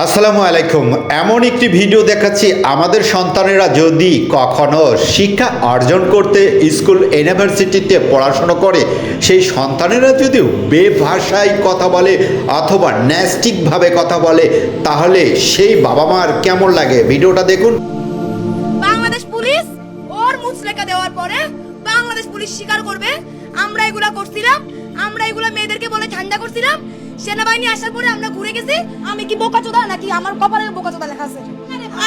আসসালামু আলাইকুম। এমন একটি ভিডিও দেখাচ্ছি আমাদের সন্তানেরা যদি কখনো শিক্ষা অর্জন করতে স্কুল, ইউনিভার্সিটিতে পড়াশোনা করে, সেই সন্তানেরা যদি বেভাষায় কথা বলে অথবা ন্যাস্টিকভাবে কথা বলে, তাহলে সেই বাবা মার কেমন লাগে? ভিডিওটা দেখুন। বাংলাদেশ পুলিশ ওর মুচলেকা দেওয়ার পরে বাংলাদেশ পুলিশ স্বীকার করবে, আমরা এগুলা করছিলাম, আমরা এগুলা মেয়েদেরকে বলে ঠান্ডা করছিলাম সেনাবাহিনী আসার পরে আমরা ঘুরে গেছি। আমি কি বোকাচোদা নাকি আমার কপালে বোকাচোদা লেখা আছে?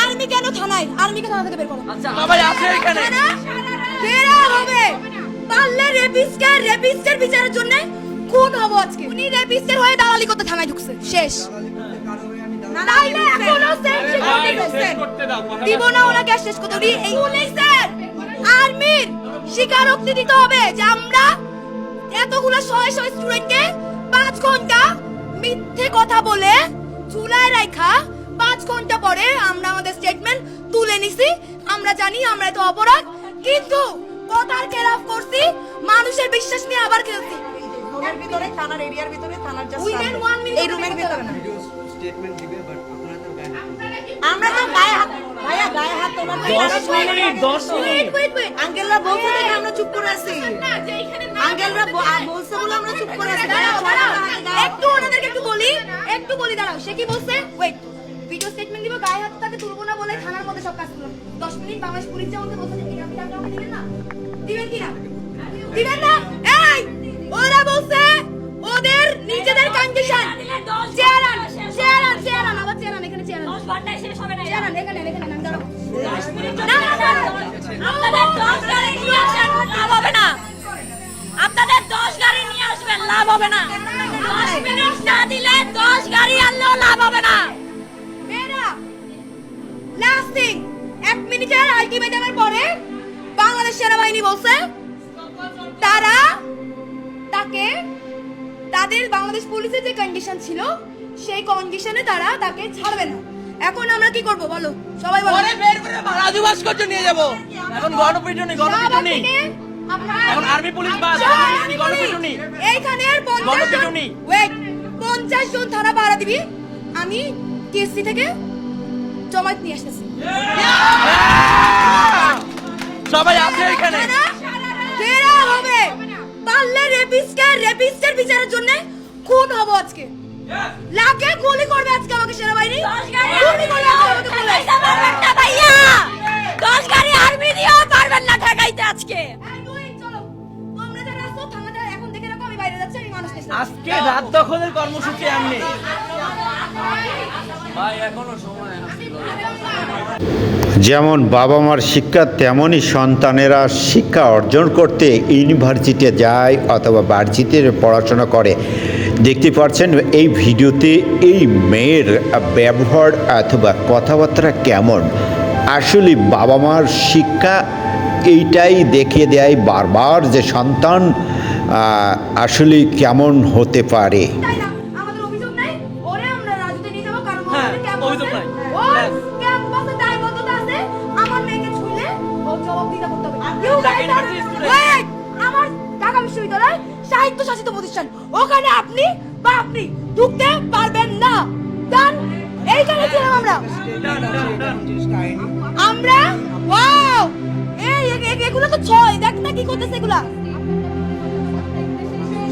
আর্মি কেন থানায়? আর্মিকে থানা থেকে বের করো? সবাই আছে এখানে। হবে। পারলে রেপিস্টের রেপিস্টের বিচারের জন্য খুন হব আজকে। উনি রেপিস্টের হয়ে দালালি করতে থানায় ঢুকছে। শেষ। নাইলে এখনও সেন্সি করতে দিব না ওনাকে শেষ করতে। উনি এই পুলিশের আর্মির স্বীকারোক্তি দিতে হবে যে আমরা এতগুলো শয়ে শয়ে স্টুডেন্টকে মিথ্যে কথা বলে চুলায় রাখা পাঁচ ঘণ্টা পরে আমরা আমাদের স্টেটমেন্ট তুলে নিছি। আমরা জানি আমরা তো অপরাধ কিন্তু কথার খেলাফ করছি মানুষের বিশ্বাস নিয়ে আবার খেলছি। রুমের ভিতরে থানার এরিয়ার ভিতরে থানার জাস্ট Within one minute এই রুমের ভিতরে না। স্টেটমেন্ট দিবে বাট আপনারা তো গায়ে হাত দিবেন। আমরা তো গায়ে হাত ভাইয়া গায়ে হাত তোলা দশ মিনিট দশ মিনিট Wait, wait, wait. আঙ্কেলরা বলছে আমরা চুপ করে আছি। আঙ্কেলরা বলছে বলে আমরা চুপ করে আছি। একটু সে কি বলছে ওয়েট ভিডিও স্টেটমেন্ট দিব গায়ে হাত তাকে তুলবো না বলে থানার মধ্যে সব কাজ করল দশ মিনিট বাংলাদেশ পুলিশ যেমন বলছে যে এটা আপনি টাকা দিবেন না দিবেন কি না দিবেন না এই ওরা বলছে ওদের নিজেদের কন্ডিশন চেয়ারান চেয়ারান চেয়ারান আবার চেয়ারান এখানে চেয়ারান দশ ঘণ্টা শেষ হবে না চেয়ারান এখানে এখানে নাম দাঁড়াও না না না আপনাদের দশ গাড়ি নিয়ে আসেন লাভ হবে না আপনাদের দশ গাড়ি নিয়ে আসবেন লাভ হবে না দশ মিনিট না দিলে দশ লাভ হবে না। মেয়েরা লাস্টিং এক মিনিটের আলটিমেটামের পরে বাংলাদেশ সেনাবাহিনী বলছে তারা তাকে তাদের বাংলাদেশ পুলিশের যে কন্ডিশন ছিল সেই কন্ডিশনে তারা তাকে ছাড়বে না। এখন আমরা কি করব বলো? সবাই বলো। পরে বের করে রাজু ভাস্কর্য নিয়ে যাব। এখন গণপিটুনি গণপিটুনি। এখন আর্মি পুলিশ বাদ, গণপিটুনি। এইখানের পঞ্চাশ জন গণপিটুনি। ওয়েট পঞ্চাশ জন থানা ভাড়া দিবি? আমি টিএসসি থেকে জমায়েত নিয়ে আসতেছি। সবাই আছে এখানে? ফেরা হবে। পারলে রেপিস্টের রেপিস্টের বিচারের জন্য খুন হব আজকে। লাগে গুলি করবে আজকে আমাকে সেনাবাহিনী। গুলি করবে আমাকে পারবেন না ভাইয়া দশ গাড়ি আর্মি দিয়েও পারবেন না ঠেকাইতে আজকে। আজকে রাত দখলের কর্মসূচি এমনি ভাই এখনও সময় আছে। যেমন বাবা মার শিক্ষা তেমনই সন্তানেরা শিক্ষা অর্জন করতে ইউনিভার্সিটিতে যায় অথবা ভার্সিটিতে পড়াশোনা করে। দেখতে পাচ্ছেন এই ভিডিওতে এই মেয়ের ব্যবহার অথবা কথাবার্তা কেমন। আসলে বাবা মার শিক্ষা এইটাই দেখিয়ে দেয় বারবার যে সন্তান আসলে কেমন হতে পারে? তাই না? আমাদের অভিযোগ নাই? ওরে আমরা রাজুতে নিয়ে যাব, কারণ হ্যাঁ, হ্যাঁ। সাহিত্য শাসিত প্রতিষ্ঠান। ওখানে আপনি বা আপনি ঢুকতে পারবেন না। ডান এইখানে ছিলাম আমরা। ওয়াও এই এগুলো তো ছয়। দেখ না কি করতেছে এগুলা।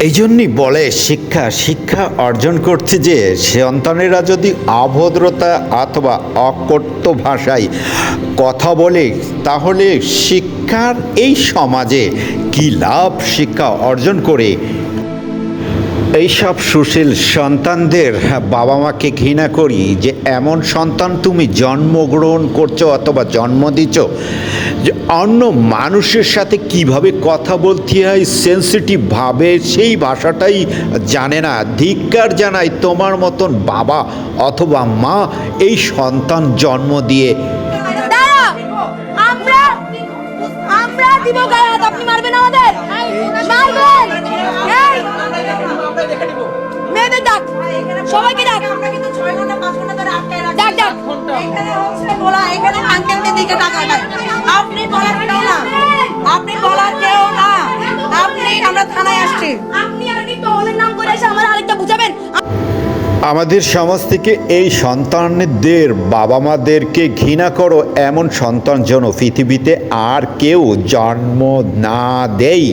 এই জন্যই বলে, শিক্ষা শিক্ষা অর্জন করছে যে সন্তানেরা যদি অভদ্রতা অথবা অকট্য ভাষায় কথা বলে, তাহলে শিক্ষার এই সমাজে কি লাভ শিক্ষা অর্জন করে? এইসব সুশীল সন্তানদের বাবা মাকে ঘৃণা করি যে এমন সন্তান তুমি জন্মগ্রহণ করছ অথবা জন্ম দিচ্ছ যে অন্য মানুষের সাথে কীভাবে কথা বলতে হয় সেন্সিটিভভাবে সেই ভাষাটাই জানে না। ধিক্কার জানায় তোমার মতন বাবা অথবা মা এই সন্তান জন্ম দিয়ে। আমরা আমরা সবাইকে ডাক। আমরা কিন্তু 6 ঘণ্টা 5 ঘণ্টা ধরে রাখছি। ডাক ডাক। এখানে হচ্ছে বলা এখানে দিকে আপনি বলার কেউ না। আপনি বলার কেউ না। আপনি আমরা থানায় আসছি। আপনি নাম করে এসে আমার আরেকটা বুঝাবেন? আমাদের সমাজ থেকে এই সন্তানদের বাবা মাদেরকে ঘৃণা করো এমন সন্তান যেন পৃথিবীতে আর কেউ জন্ম না দেয়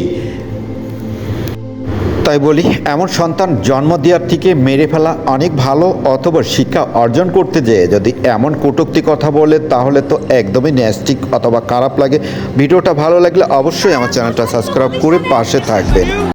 তাই বলি, এমন সন্তান জন্ম দেওয়ার থেকে মেরে ফেলা অনেক ভালো অথবা শিক্ষা অর্জন করতে যেয়ে যদি এমন কটুক্তি কথা বলে, তাহলে তো একদমই ন্যাস্টিক অথবা খারাপ লাগে। ভিডিওটা ভালো লাগলে অবশ্যই আমার চ্যানেলটা সাবস্ক্রাইব করে পাশে থাকবেন।